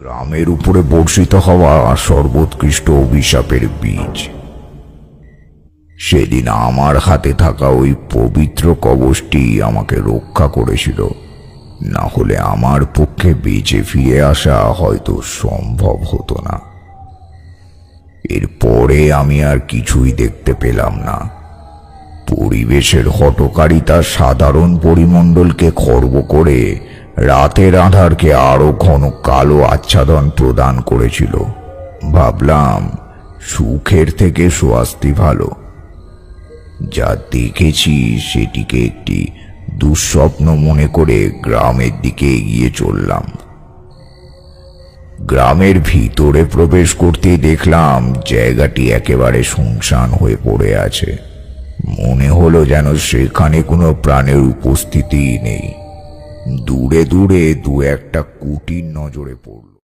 গ্রামের উপরে বর্ষিত হওয়া সর্বোৎকৃষ্ট অভিশাপের বীজ। সেদিন আমার হাতে থাকা ওই পবিত্র কবচটি আমাকে রক্ষা করেছিল। না হলে আমার পক্ষে বেঁচে ফিরে আসা হয়তো সম্ভব হতো না। এরপরে আমি আর কিছুই দেখতে পেলাম না। পরিবেশের হটকারিতা সাধারণ পরিমণ্ডলকে খর্ব করে রাতের আধারকে আরও ঘন কালো আচ্ছাদন প্রদান করেছিল। ভাবলাম, সুখের থেকে স্বাস্তি ভালো। যা দেখেছি সেটিকে একটি দুঃস্বপ্ন মনে করে গ্রামের দিকে এগিয়ে চললাম। গ্রামের ভিতরে প্রবেশ করতেই দেখলাম জায়গাটি একেবারে শুনশান হয়ে পড়ে আছে। মনে হলো যেন সেখানে কোনো প্রাণের উপস্থিতিই নেই। দূরে দূরে দু একটা কুটির নজরে পড়ল।